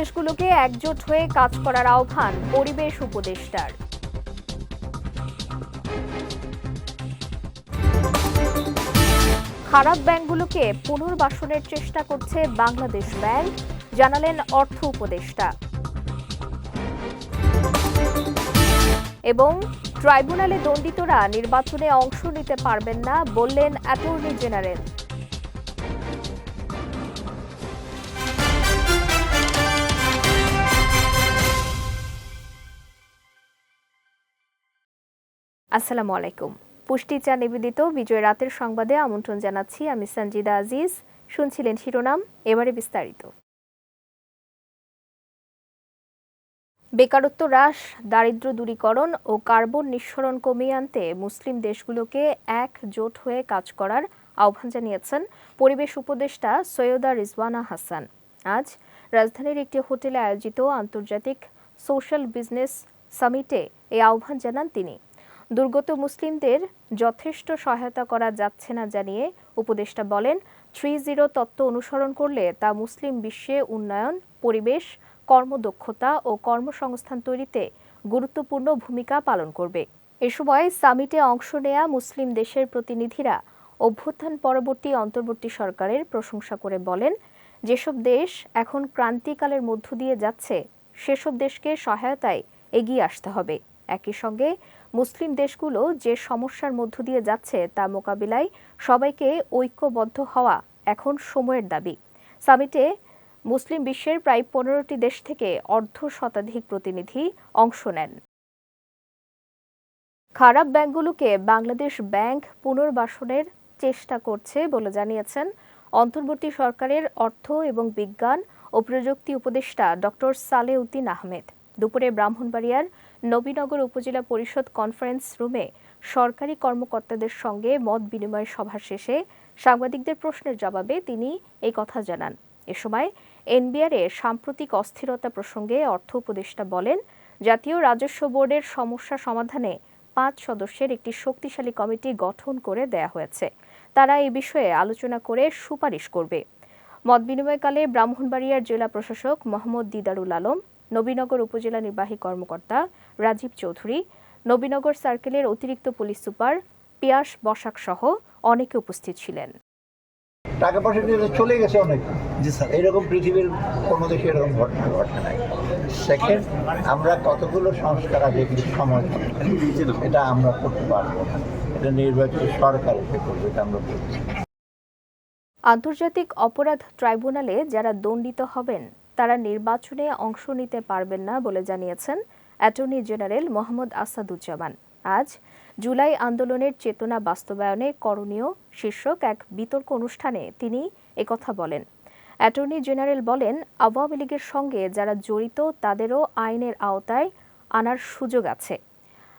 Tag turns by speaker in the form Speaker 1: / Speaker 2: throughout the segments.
Speaker 1: দেশগুলোকে একজোট হয়ে কাজ করার আহ্বান পরিবেশ উপদেষ্টার। খারাপ ব্যাংকগুলোকে পুনর্বাসনের চেষ্টা করছে বাংলাদেশ ব্যাংক, জানালেন অর্থ উপদেষ্টা। এবং ট্রাইব্যুনালে দণ্ডিতরা নির্বাচনে অংশ নিতে পারবেন না বললেন অ্যাটর্নি জেনারেল। আসসালামু আলাইকুম। পুষ্টি চা নিবেদিত বিজয় রাতের সংবাদে আমন্ত্রণ জানাচ্ছি আমি সঞ্জিদা আজিজ। শুনছিলেন শিরোনাম, এবারে বিস্তারিত। বেকারত্ব হ্রাস, দারিদ্র দূরীকরণ ও কার্বন নিঃসরণ কমিয়ে আনতে মুসলিম দেশগুলোকে একজোট হয়ে কাজ করার আহ্বান জানিয়েছেন পরিবেশ উপদেষ্টা সৈয়দা রিজওয়ানা হাসান। আজ রাজধানীর একটি হোটেলে আয়োজিত আন্তর্জাতিক সোশ্যাল বিজনেস সামিটে এই আহ্বান জানান তিনি। দুর্গত মুসলিমদের যথেষ্ট সহায়তা করা যাচ্ছে না জানিয়ে উপদেষ্টা বলেন, থ্রি জিরো তত্ত্ব অনুসরণ করলে তা মুসলিম বিশ্বে উন্নয়ন, পরিবেশ, কর্মদক্ষতা ও কর্মসংস্থান তৈরিতে গুরুত্বপূর্ণ ভূমিকা পালন করবে। এ সময় সামিটে অংশ নেয়া মুসলিম দেশের প্রতিনিধিরা অভ্যুত্থান পরবর্তী অন্তর্বর্তী সরকারের প্রশংসা করে বলেন, যেসব দেশ এখন ক্রান্তিকালের মধ্য দিয়ে যাচ্ছে, সেসব দেশকে সহায়তায় এগিয়ে আসতে হবে। একই সঙ্গে মুসলিম দেশগুলো যে সমস্যার মধ্য দিয়ে যাচ্ছে তা মোকাবিলায় সবাইকে ঐক্যবদ্ধ হওয়া এখন সময়ের দাবি। সামিটে মুসলিম বিশ্বের প্রায় পনেরোটি দেশ থেকে অর্ধ শতাধিক প্রতিনিধি অংশ নেন। খারাপ ব্যাংকগুলোকে বাংলাদেশ ব্যাংক পুনর্বাসনের চেষ্টা করছে বলে জানিয়েছেন অন্তর্বর্তী সরকারের অর্থ এবং বিজ্ঞান ও প্রযুক্তি উপদেষ্টা ডক্টর সালেউদ্দিন আহমেদ। দুপুরে ব্রাহ্মণবাড়িয়ার নবীনগর উপজেলা পরিষদ কনফারেন্স রুমে সরকারি কর্মকর্তাদের সঙ্গে মত বিনিময় সভা শেষে সাংবাদিকদের প্রশ্নের জবাবে তিনি এই কথা জানান। এ সময় এনবিআরে সাম্প্রতিক অস্থিরতা প্রসঙ্গে অর্থ উপদেষ্টা বলেন, জাতীয় রাজস্ব বোর্ডের সমস্যা সমাধানে পাঁচ সদস্যের একটি শক্তিশালী কমিটি গঠন করে দেয়া হয়েছে। তারা এই বিষয়ে আলোচনা করে সুপারিশ করবে। মত বিনিময়কালে ব্রাহ্মণবাড়িয়ার জেলা প্রশাসক মোহাম্মদ দিদারুল আলম নবীনগর উপজেলা নির্বাহী কর্মকর্তা রাজীব চৌধুরী নবীনগর সার্কেলের অতিরিক্ত পুলিশ সুপার পিয়াস বসাক সহ অনেকে উপস্থিত ছিলেন।
Speaker 2: টাকা পয়সা তো চলে গেছে অনেক।
Speaker 3: জি স্যার।
Speaker 2: এরকম পৃথিবীর কোনো দেশে এরকম ঘটনা ঘটে নাই। সেকেন্ড আমরা কতগুলো সংস্কার আছে এগুলো সময় এটা আমরা করতে পারব না। এটা নির্বাচিত সরকার এসে করবে এটা আমরা বলছি
Speaker 1: আন্তর্জাতিক অপরাধ ট্রাইব্যুনালে যারা দণ্ডিত হবেন তারা নির্বাচনে অংশ নিতে পারবেন না বলে জানিয়েছেন অ্যাটর্নি জেনারেল মোহাম্মদ আসাদুজ্জামান। আজ জুলাই আন্দোলনের চেতনা বাস্তবায়নে করণীয় শীর্ষক এক বিতর্ক অনুষ্ঠানে তিনি একথা বলেন। অ্যাটর্নি জেনারেল বলেন, আওয়ামী লীগের সঙ্গে যারা জড়িত তাদেরও আইনের আওতায় আনার সুযোগ আছে।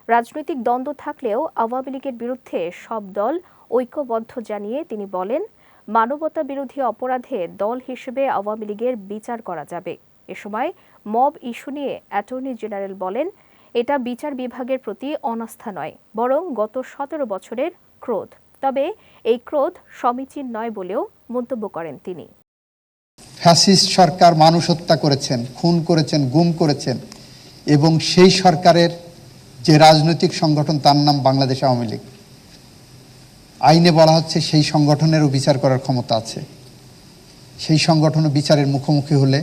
Speaker 1: রাজনৈতিক দ্বন্দ্ব থাকলেও আওয়ামী লীগের বিরুদ্ধে সব দল ঐক্যবদ্ধ জানিয়ে তিনি বলেন মানবতা বিরোধী অপরাধে দল হিসেবে আওয়ামী লীগের বিচার করা যাবে। এ সময় মব ইস্যু নিয়ে অ্যাটর্নি জেনারেল বলেন, এটা বিচার বিভাগের প্রতি অনাস্থা নয়, বরং গত সতেরো বছরের ক্রোধ। তবে এই ক্রোধ সমীচীন নয় বলেও মন্তব্য করেন তিনি।
Speaker 4: ফ্যাসিস্ট সরকার মানুষ হত্যা করেছেন, খুন করেছেন, গুম করেছেন এবং সেই সরকারের যে রাজনৈতিক সংগঠন তার নাম বাংলাদেশ আওয়ামী লীগ। আইনে বলা হচ্ছে সেই সংগঠনেরও বিচার করার ক্ষমতা আছে। সেই সংগঠনও বিচারের মুখোমুখি হলে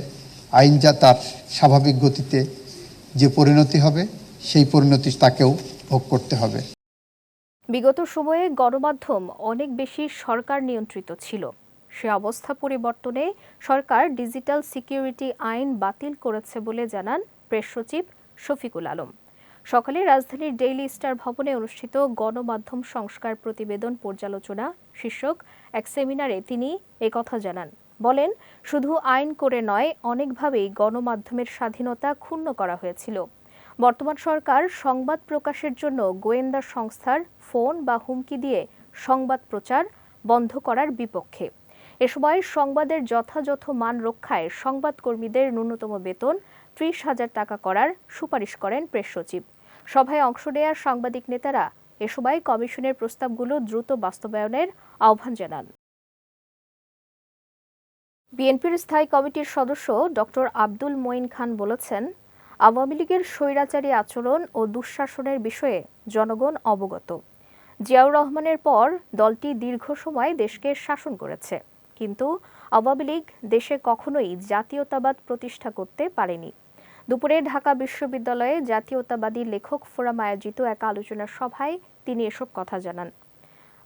Speaker 4: আইন যা তার স্বাভাবিক গতিতে যে পরিণতি হবে, সেই পরিণতি তাকেও ভোগ করতে হবে।
Speaker 1: বিগত সময়ে গণমাধ্যম অনেক বেশি সরকার নিয়ন্ত্রিত ছিল। সে অবস্থা পরিবর্তনে সরকার ডিজিটাল সিকিউরিটি আইন বাতিল করেছে বলে জানান প্রেস সচিব শফিকুল আলম। সকালে রাজধানীর ডেইলি স্টার ভবনে অনুষ্ঠিত গণমাধ্যম সংস্কার প্রতিবেদন পর্যালোচনা শীর্ষক এক সেমিনারে তিনি একথা জানান। বলেন, শুধু আইন করে নয়, অনেকভাবেই গণমাধ্যমের স্বাধীনতা ক্ষুণ্ণ করা হয়েছিল। বর্তমান সরকার সংবাদ প্রকাশের জন্য গোয়েন্দা সংস্থার ফোন বা হুমকি দিয়ে সংবাদ প্রচার বন্ধ করার বিপক্ষে। এ সময় সংবাদের যথাযথ মান রক্ষায় সংবাদকর্মীদের ন্যূনতম বেতন ত্রিশ হাজার টাকা করার সুপারিশ করেন প্রেস সচিব। সভায় অংশ নেয়ার সাংবাদিক নেতারা এ সময় কমিশনের প্রস্তাবগুলো দ্রুত বাস্তবায়নের আহ্বান জানান। বিএনপির স্থায়ী কমিটির সদস্য ডক্টর আব্দুল মঈন খান বলেছেন, আওয়ামী লীগের স্বৈরাচারী আচরণ ও দুঃশাসনের বিষয়ে জনগণ অবগত। জিয়াউর রহমানের পর দলটি দীর্ঘ সময় দেশকে শাসন করেছে, কিন্তু আওয়ামী লীগ দেশে কখনোই জাতীয়তাবাদ প্রতিষ্ঠা করতে পারেনি। দুপুরে ঢাকা বিশ্ববিদ্যালয়ে জাতীয়তাবাদী লেখক ফোরাম আয়োজিত এক আলোচনা সভায় তিনি এসব কথা জানান।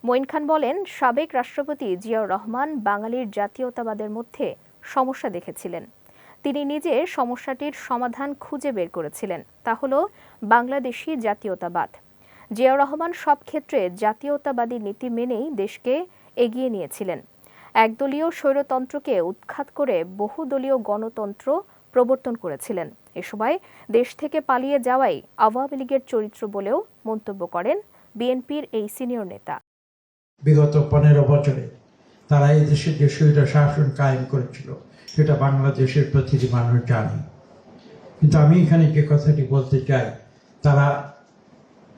Speaker 1: মঈন খান বলেন, সাবেক রাষ্ট্রপতি জিয়াউর রহমান বাঙালির জাতীয়তাবাদের মধ্যে সমস্যা দেখেছিলেন। তিনি নিজে সমস্যাটির সমাধান খুঁজে বের করেছিলেন। তা হল বাংলাদেশি জাতীয়তাবাদ। জিয়াউর রহমান সব ক্ষেত্রে জাতীয়তাবাদী নীতি মেনেই দেশকে এগিয়ে নিয়েছিলেন। একদলীয় স্বৈরতন্ত্রকে উৎখাত করে বহুদলীয় গণতন্ত্র প্রবর্তন করেছিলেন। এ সময় দেশ থেকে পালিয়ে যাওয়াই আওয়ামী লীগের চরিত্র বলেও মন্তব্য করেন বিএনপির এই সিনিয়র নেতা।
Speaker 3: বিগত পনেরো বছরে তারা এই দেশের যে স্বৈর শাসন কায়েম করেছিল, সেটা বাংলাদেশের প্রতিটি মানুষ জানে। কিন্তু আমি এখানে যে কথাটি বলতে চাই, তারা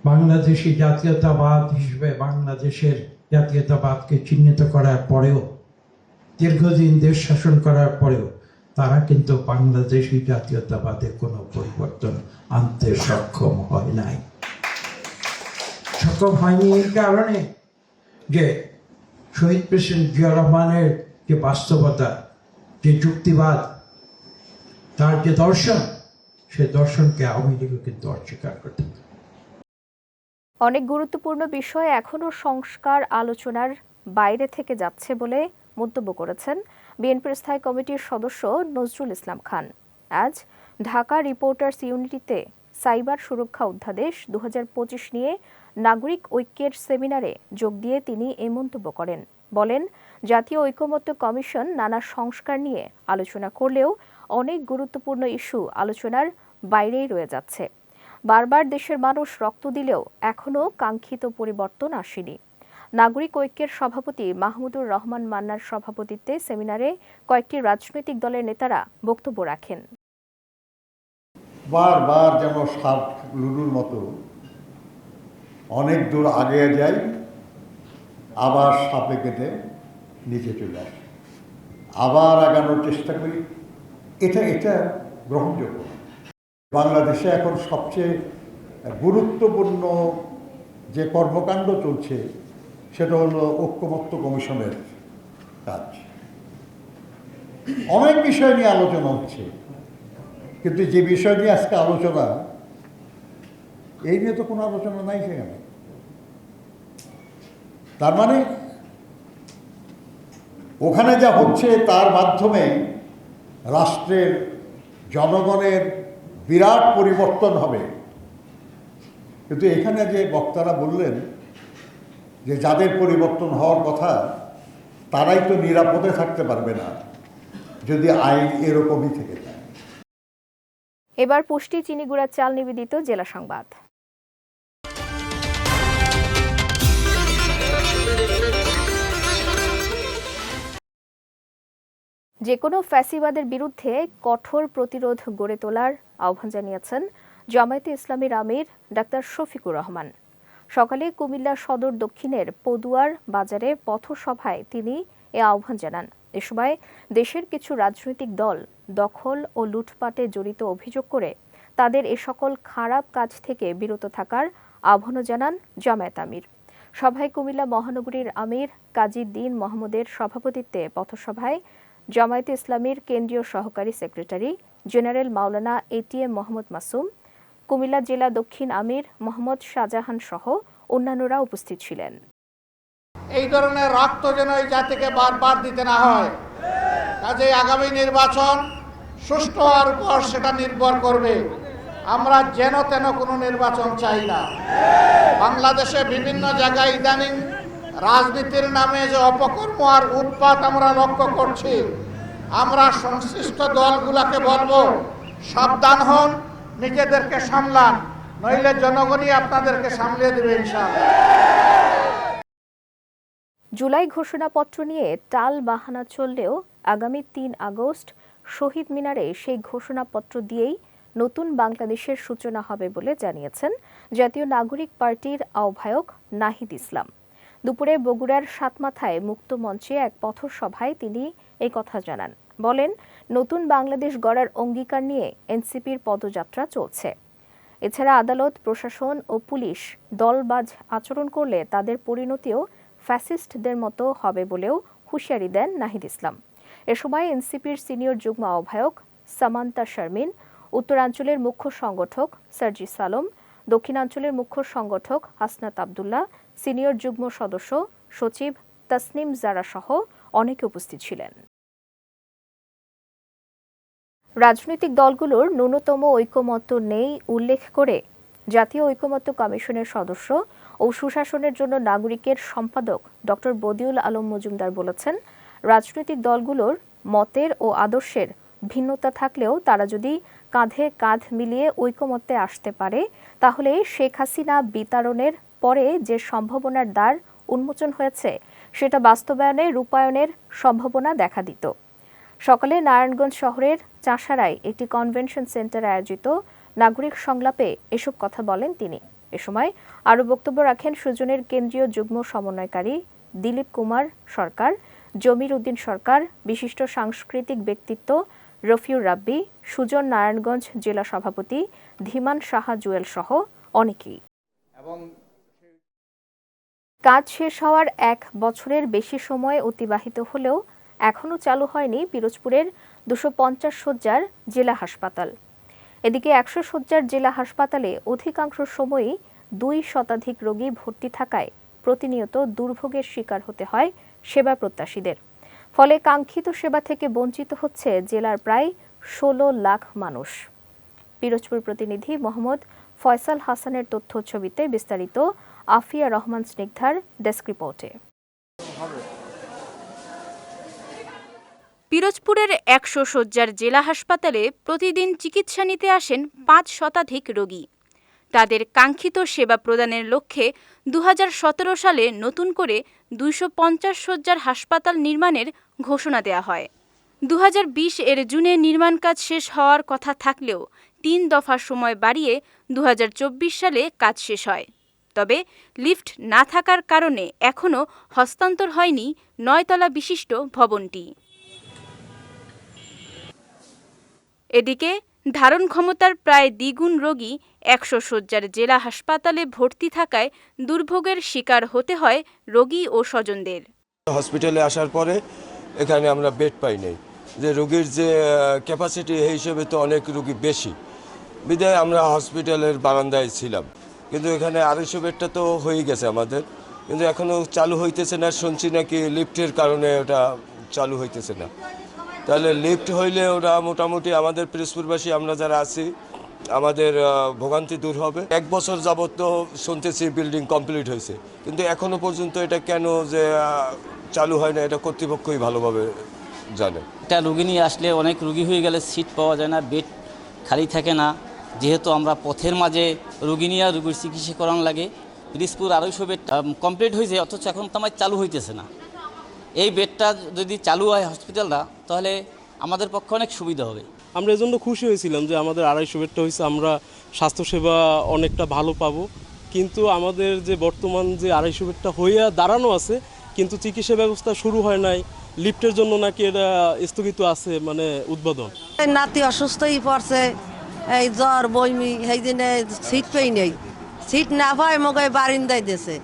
Speaker 3: বাংলাদেশি জাতীয়তাবাদ হিসেবে বাংলাদেশের জাতীয়তাবাদকে চিহ্নিত করার পরেও, দীর্ঘদিন দেশ শাসন করার পরেও তারা কিন্তু বাংলাদেশি জাতীয়তাবাদে কোনো পরিবর্তন আনতে সক্ষম হয় নাই। সক্ষম হয়নি এই কারণে যে শহীদ প্রেসিডেন্ট জিয়া রহমানের যে বাস্তবতা, যে যুক্তিবাদ, তার যে দর্শন, সে দর্শনকে আওয়ামী লীগও কিন্তু অস্বীকার করতে
Speaker 1: অনেক গুরুত্বপূর্ণ বিষয় এখনও সংস্কার আলোচনার বাইরে থেকে যাচ্ছে বলে মন্তব্য করেছেন বিএনপির স্থায়ী কমিটির সদস্য নজরুল ইসলাম খান। আজ ঢাকা রিপোর্টার্স ইউনিটিতে সাইবার সুরক্ষা অধ্যাদেশ দু হাজার পঁচিশ নিয়ে নাগরিক ঐক্যের সেমিনারে যোগ দিয়ে তিনি এই মন্তব্য করেন। বলেন, জাতীয় ঐকমত্য কমিশন নানা সংস্কার নিয়ে আলোচনা করলেও অনেক গুরুত্বপূর্ণ ইস্যু আলোচনার বাইরেই রয়ে যাচ্ছে। বারবার দেশের মানুষ রক্ত দিলেও এখনও কাঙ্ক্ষিত পরিবর্তন আসেনি। নাগরিক ঐক্যের সভাপতি মাহমুদুর রহমান মান্নার সভাপতিত্বে সেমিনারে কয়েকটি রাজনৈতিক দলের নেতারা বক্তব্য রাখেন।
Speaker 5: বারবার যেন সাপ লুডুর মতো অনেক দূর আগে যাই আবার সাপে কেটে নিচে চলে আসে। আবার আগানোর চেষ্টা করি, এটা এটা গ্রহণযোগ্য বাংলাদেশে এখন সবচেয়ে গুরুত্বপূর্ণ যে কর্মকাণ্ড চলছে সেটা হলো ঐক্যমত্য কমিশনের কাজ। অনেক বিষয় নিয়ে আলোচনা হচ্ছে, কিন্তু যে বিষয় নিয়ে আজকে আলোচনা, এই নিয়ে তো কোনো আলোচনা নাই সেখানে। তার মানে ওখানে যা হচ্ছে তার মাধ্যমে রাষ্ট্রের জনগণের বিরাট পরিবর্তন হবে। কিন্তু এখানে যে বক্তারা বললেন যে যাদের পরিবর্তন হওয়ার কথা, তারাই তো নিরাপদে থাকতে পারবে না, যদি আইন এরকমই থেকে যায়।
Speaker 1: এবার পুষ্টি চিনিগুড়া চাল নিবেদিত জেলা সংবাদ। যে কোনো ফ্যাসিবাদের বিরুদ্ধে কঠোর প্রতিরোধ গড়ে তোলার আহ্বান জানিয়েছেন জামায়াতে ইসলামীর আমির ডাক্তার শফিকুর রহমান। সকালে কুমিল্লা সদর দক্ষিণের পদুয়ার বাজারে পথসভায় তিনি এ আহ্বান জানান। এ সময় দেশের কিছু রাজনৈতিক দল দখল ও লুটপাটে জড়িত অভিযোগ করে তাদের এ সকল খারাপ কাজ থেকে বিরত থাকার আহ্বানও জানান জামায়াত আমির। সভায় কুমিল্লা মহানগরীর আমির কাজী দ্দিন মোহাম্মদের সভাপতিত্বে পথসভায় জামায়াতে ইসলামীর কেন্দ্রীয় সহকারী secretary general Maulana ATM Mohammad Masum Comilla জেলা দক্ষিণ আমির মোহাম্মদ শাহজাহান সহ অন্যান্যরা উপস্থিত ছিলেন।
Speaker 6: এই ধরনের রক্ত যেন এই জাতিকে বারবার দিতে না হয় কাজে আগামী নির্বাচন সুষ্ঠু হওয়ার উপর সেটা নির্ভর করবে। আমরা যেন তেন কোনো নির্বাচন চাই না। বাংলাদেশে বিভিন্ন জায়গায় ইদানিং রাজনীতির নামে যে অপকর্ম আর উৎপাত আমরা লক্ষ্য করছি, আমরা সংশ্লিষ্ট দলগুলোকে বলব, সাবধান হন। নিজেদেরকে সামলান, নইলে জনগণই আপনাদেরকে সামলিয়ে দেবে ইনশাআল্লাহ।
Speaker 1: জুলাই ঘোষণাপত্র নিয়ে টাল বাহানা চললেও আগামী তিন আগস্ট শহীদ মিনারে সেই ঘোষণাপত্র দিয়েই নতুন বাংলাদেশের সূচনা হবে বলে জানিয়েছেন জাতীয় নাগরিক পার্টির আহ্বায়ক নাহিদ ইসলাম। দুপুরে বগুড়ার সাতমাথায় মুক্ত মঞ্চে এক পথসভায় তিনি এই কথা জানান। বলেন নতুন বাংলাদেশ গড়ার অঙ্গীকার নিয়ে এনসিপির পদযাত্রা চলছে। এছাড়া আদালত, প্রশাসন ও পুলিশ দলবাজ আচরণ করলে তাদের পরিণতিও ফ্যাসিস্টদের মতো হবে বলেও হুঁশিয়ারি দেন নাহিদ ইসলাম। এ সময় এনসিপির সিনিয়র যুগ্ম আহ্বায়ক সামান্তা শারমিন, উত্তরাঞ্চলের মুখ্য সংগঠক সার্জি সালম, দক্ষিণাঞ্চলের মুখ্য সংগঠক হাসনাত আবদুল্লাহ, সিনিয়র যুগ্ম সদস্য সচিব তাসনিম জারা সহ অনেকে উপস্থিত ছিলেন। রাজনৈতিক দলগুলোর ন্যূনতম ঐকমত্য নেই উল্লেখ করে জাতীয় ঐকমত্য কমিশনের সদস্য ও সুশাসনের জন্য নাগরিকের সম্পাদক ডক্টর বদিউল আলম মজুমদার বলেছেন, রাজনৈতিক দলগুলোর মতের ও আদর্শের ভিন্নতা থাকলেও তারা যদি কাঁধে কাঁধ মিলিয়ে ঐকমত্যে আসতে পারে, তাহলে শেখ হাসিনা বিতাড়নের পরে যে সম্ভাবনার দ্বার উন্মোচন হয়েছে, সেটা বাস্তবায়নে রূপায়ণের সম্ভাবনা দেখা দিত। সকালে নারায়ণগঞ্জ শহরের চাষারায় একটি কনভেনশন সেন্টারে আয়োজিত নাগরিক সংলাপে এসব কথা বলেন তিনি। এ সময় আরও বক্তব্য রাখেন সুজনের কেন্দ্রীয় যুগ্ম সমন্বয়কারী দিলীপ কুমার সরকার জমির উদ্দিন সরকার বিশিষ্ট সাংস্কৃতিক ব্যক্তিত্ব রফিউর রাব্বি সুজন নারায়ণগঞ্জ জেলা সভাপতি ধীমান সাহা জুয়েল সহ অনেকেই। কাজ শেষ হওয়ার এক বছরের বেশি সময় অতিবাহিত হলেও এখনও চালু হয়নি পিরোজপুরের দুশো পঞ্চাশ শয্যার জেলা হাসপাতাল। এদিকে একশো শয্যার জেলা হাসপাতালে অধিকাংশ সময়ই দুই শতাধিক রোগী ভর্তি থাকায় প্রতিনিয়ত দুর্ভোগের শিকার হতে হয় সেবা প্রত্যাশীদের। ফলে কাঙ্ক্ষিত সেবা থেকে বঞ্চিত হচ্ছে জেলার প্রায় ষোলো লাখ মানুষ। পিরোজপুর প্রতিনিধি মোহাম্মদ ফয়সাল হাসানের তথ্য ছবিতে বিস্তারিত আফিয়া রহমান স্নিগ্ধার ডেস্ক রিপোর্টে।
Speaker 7: পিরোজপুরের একশো শয্যার জেলা হাসপাতালে প্রতিদিন চিকিৎসা নিতে আসেন পাঁচ শতাধিক রোগী। তাদের কাঙ্ক্ষিত সেবা প্রদানের লক্ষ্যে দু হাজার সতেরো সালে নতুন করে দুইশো পঞ্চাশ শয্যার হাসপাতাল নির্মাণের ঘোষণা দেওয়া হয়। দু হাজার বিশ এর জুনে নির্মাণ কাজ শেষ হওয়ার কথা থাকলেও তিন দফা সময় বাড়িয়ে দু হাজার চব্বিশ সালে কাজ শেষ হয়। তবে লিফট না থাকার কারণে এখনও হস্তান্তর হয়নি নয়তলা বিশিষ্ট ভবনটি। এদিকে ধারণ ক্ষমতার প্রায় দ্বিগুণ রোগী একশো শয্যার জেলা হাসপাতালে ভর্তি থাকায় দুর্ভোগের শিকার হতে হয় রোগী ও স্বজনদের।
Speaker 8: হসপিটালে আসার পরে এখানে আমরা বেড পাই নাই। যে রোগীর যে ক্যাপাসিটি হিসেবে তো অনেক রোগী বেশি। বিদায় আমরা হসপিটালের বারান্দায় ছিলাম। কিন্তু এখানে আড়াইশো বেডটা তো হয়ে গেছে আমাদের। কিন্তু এখনও চালু হইতেছে না, শুনছি নাকি লিফটের কারণে ওটা চালু হইতেছে না। তাহলে লিফট হইলে ওরা মোটামুটি আমাদের পিরোজপুরবাসী, আমরা যারা আছি, আমাদের ভোগান্তি দূর হবে। এক বছর যাবত তো শুনতেছি বিল্ডিং কমপ্লিট হয়েছে। কিন্তু এখনও পর্যন্ত এটা কেন যে চালু হয় না, এটা কর্তৃপক্ষই ভালোভাবে জানে।
Speaker 9: একটা রুগী নিয়ে আসলে অনেক রুগী হয়ে গেলে সিট পাওয়া যায় না বেড খালি থাকে না। যেহেতু আমরা পথের মাঝে রুগী নিয়ে রুগীর চিকিৎসা করানো লাগে। পিরিসপুর আড়াইশো বেড কমপ্লিট হয়েছে, অথচ এখন তো আমার চালু হইতেছে না। এই বেডটা যদি চালু হয় হসপিটালটা তাহলে আমাদের পক্ষে অনেক সুবিধা হবে।
Speaker 10: আমরা এজন্য খুশি হয়েছিলাম যে আমাদের আড়াইশো বেডটা হয়েছে আমরা স্বাস্থ্যসেবা অনেকটা ভালো পাবো। কিন্তু আমাদের যে বর্তমান যে আড়াইশো বেডটা হইয়া দাঁড়ানো আছে কিন্তু চিকিৎসা ব্যবস্থা শুরু হয় নাই লিফটের জন্য নাকি এটা স্থগিত আছে মানে উদ্বোধন।
Speaker 11: নাতি অসুস্থই পড়ছে এই জ্বর বইমি সেই দিনে সিট পেই নেই। সিট না পায় মগে বারিন্দায় দেশে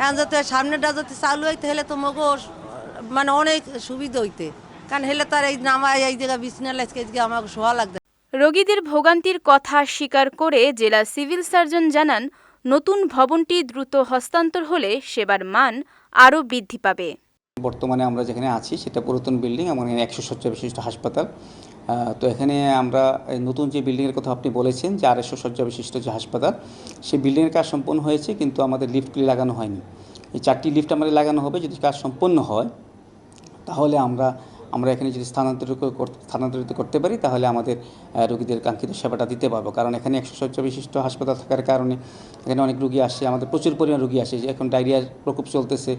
Speaker 11: এখন যাতে সামনেটা যদি চালু হয় তাহলে তো মগো মানে অনেক সুবিধা হইতে। কারণ হেলে তার এই নামায় এই জায়গায় বিছনা লাইসকে আমাকে শোয়া লাগবে।
Speaker 7: রোগীদের ভোগান্তির কথা স্বীকার করে জেলা সিভিল সার্জন জানান নতুন ভবনটি দ্রুত হস্তান্তর হলে সেবার মান আরও বৃদ্ধি পাবে।
Speaker 12: বর্তমানে আমরা যেখানে আছি সেটা পুরাতন বিল্ডিং এবং একশো শয্যা বিশিষ্ট হাসপাতাল। তো এখানে আমরা এই নতুন যে বিল্ডিংয়ের কথা আপনি বলেছেন যে আড়াইশো শয্যা বিশিষ্ট যে হাসপাতাল সেই বিল্ডিংয়ের কাজ সম্পন্ন হয়েছে কিন্তু আমাদের লিফটগুলি লাগানো হয়নি। এই চারটি লিফট আমাদের লাগানো হবে যদি কাজ সম্পন্ন হয় তাহলে আমরা আমরা এখানে যদি স্থানান্তরিত স্থানান্তরিত করতে পারি, তাহলে আমাদের রোগীদের কাঙ্ক্ষিত সেবাটা দিতে পারব। কারণ এখানে একশো শয্যা বিশিষ্ট হাসপাতাল থাকার কারণে এখানে অনেক রুগী আসে, আমাদের প্রচুর পরিমাণ রুগী আসে, যে এখন ডায়রিয়ার প্রকোপ চলতেছে।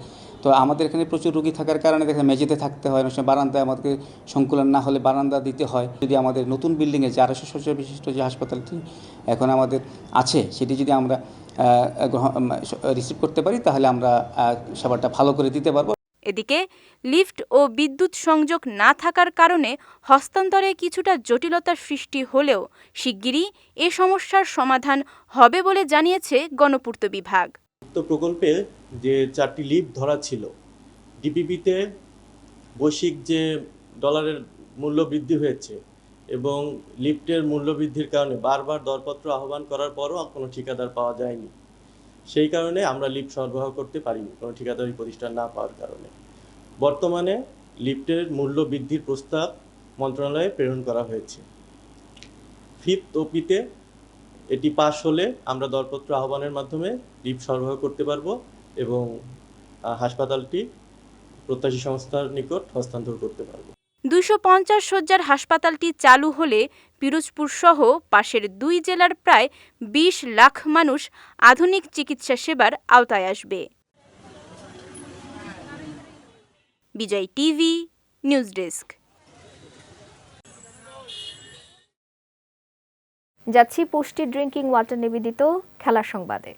Speaker 12: তো আমাদের এখানে প্রচুর রুগী থাকার কারণে দেখেন মেঝেতে থাকতে হয়, অনেক বারান্দায় আমাদেরকে সংকুলন না হলে বারান্দা দিতে হয়। যদি আমাদের নতুন বিল্ডিংয়ে যে আড়াইশো শয্যা বিশিষ্ট যে হাসপাতালটি এখন আমাদের আছে, সেটি যদি আমরা রিসিভ করতে পারি, তাহলে আমরা সেবাটা ভালো করে দিতে পারব।
Speaker 7: এদিকে লিফট ও বিদ্যুৎ সংযোগ না থাকার কারণে হস্তান্তরে কিছুটা জটিলতার সৃষ্টি হলেও শিগগিরই এ সমস্যার সমাধান হবে বলে জানিয়েছে গণপূর্ত বিভাগ।
Speaker 13: তো প্রকল্পে যে চারটি লিফট ধরা ছিল, ডিপিপিতে বৈশ্বিক যে ডলারের মূল্য বৃদ্ধি হয়েছে এবং লিফটের মূল্য বৃদ্ধির কারণে বারবার দরপত্র আহ্বান করার পরও কোনো ঠিকাদার পাওয়া যায়নি। সেই কারণে আমরা লিফট সরবরাহ করতে পারিনি, কোনো ঠিকাদারি প্রতিষ্ঠান না পাওয়ার কারণে। বর্তমানে লিফটের মূল্য বৃদ্ধির প্রস্তাব মন্ত্রণালয়ে প্রেরণ করা হয়েছে। ফিফথ ওপিতে এটি পাশ হলে আমরা দরপত্র আহ্বানের মাধ্যমে লিফট সরবরাহ করতে পারব এবং হাসপাতালটি প্রত্যাশী সংস্থার নিকট হস্তান্তর করতে পারব।
Speaker 7: দুশো পঞ্চাশ শয্যার হাসপাতালটি চালু হলে পিরোজপুর সহ পাশের দুই জেলার প্রায় বিশ লাখ মানুষ আধুনিক চিকিৎসা সেবার আওতায় আসবে। Bijoy TV, news desk.
Speaker 1: যাচ্ছি পুষ্টি ড্রিঙ্কিং ওয়াটার নিবেদিত খেলা সংবাদে।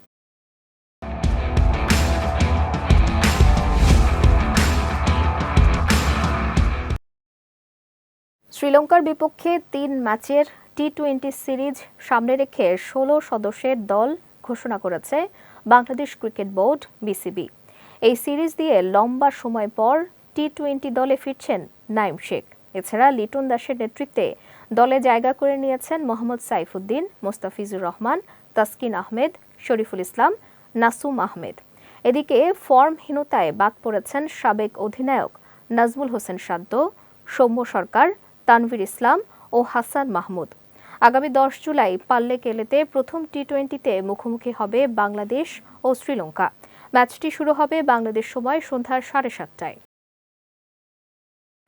Speaker 1: শ্রীলঙ্কার বিপক্ষে তিন ম্যাচের টি টোয়েন্টি সিরিজ সামনে রেখে ষোলো সদস্যের দল ঘোষণা করেছে বাংলাদেশ ক্রিকেট বোর্ড, বিসিবি। এই সিরিজ দিয়ে লম্বা সময় পর টি টোয়েন্টি দলে ফিরছেন নাইম শেখ। এছাড়া লিটন দাসের নেতৃত্বে দলে জায়গা করে নিয়েছেন মোহাম্মদ সাইফুদ্দিন, মোস্তাফিজুর রহমান, তাসকিন আহমেদ, শরীফুল ইসলাম, নাসুম আহমেদ। এদিকে ফর্মহীনতায় বাদ পড়েছেন সাবেক অধিনায়ক নাজমুল হোসেন সাদ্দ, সৌম্য সরকার তানভীর ইসলাম ও হাসান মাহমুদ। আগামী দশ জুলাই পাল্লে কেলেতে প্রথম টি টোয়েন্টিতে মুখোমুখি হবে বাংলাদেশ ও শ্রীলঙ্কা। ম্যাচটি শুরু হবে বাংলাদেশ সময় সন্ধ্যা সাড়ে সাতটায়।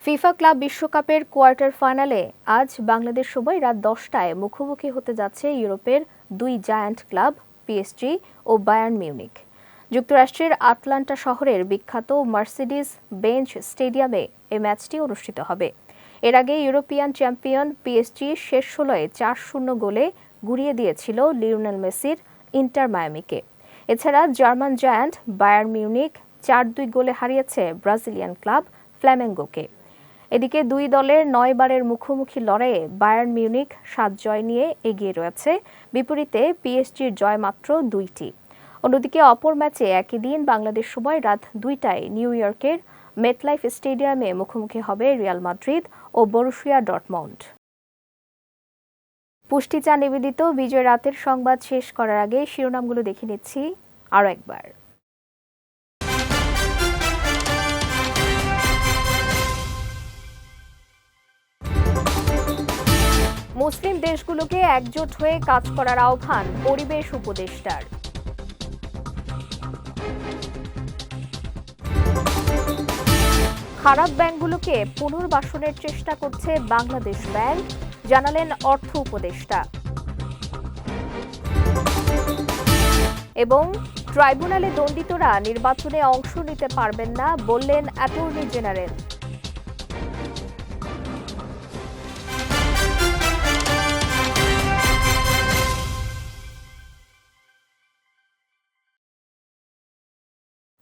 Speaker 1: ফিফা ক্লাব বিশ্বকাপের কোয়ার্টার ফাইনালে আজ বাংলাদেশ সময় রাত দশটায় মুখোমুখি হতে যাচ্ছে ইউরোপের দুই জায়ান্ট ক্লাব, পিএসজি ও বায়ার্ন মিউনিক যুক্তরাষ্ট্রের আটলান্টা শহরের বিখ্যাত মার্সিডিস বেঞ্চ স্টেডিয়ামে এই ম্যাচটি অনুষ্ঠিত হবে। এর আগে ইউরোপিয়ান চ্যাম্পিয়ন পিএসজি শেষ ষোলোয় চার শূন্য গোলে গুড়িয়ে দিয়েছিল লিওনেল মেসির ইন্টার মায়ামিকে। এছাড়া জার্মান জায়ান্ট বায়ার মিউনিক চার দুই গোলে হারিয়েছে ব্রাজিলিয়ান ক্লাব ফ্ল্যামেঙ্গোকে। এদিকে দুই দলের নয় বারের মুখোমুখি লড়াইয়ে বায়ার্ন মিউনিক সাত জয় নিয়ে এগিয়ে রয়েছে, বিপরীতে পিএসজির জয় মাত্র দুইটি। অন্যদিকে অপর ম্যাচে একই দিন বাংলাদেশ সময় রাত দুইটায় নিউ ইয়র্কের মেটলাইফ স্টেডিয়ামে মুখোমুখি হবে রিয়াল মাদ্রিদ ও বরুশিয়া ডটমন্ড পুষ্টি চা নিবেদিত বিজয় রাতের সংবাদ শেষ করার আগে শিরোনামগুলো দেখে নিচ্ছি আরও একবার। মুসলিম দেশগুলোকে একজোট হয়ে কাজ করার আহ্বান পরিবেশ উপদেষ্টার। খারাপ ব্যাংকগুলোকে পুনর্বাসনের চেষ্টা করছে বাংলাদেশ ব্যাংক, জানালেন অর্থ উপদেষ্টা। এবং ট্রাইব্যুনালে দণ্ডিতরা নির্বাচনে অংশ নিতে পারবেন না বললেন অ্যাটর্নি জেনারেল।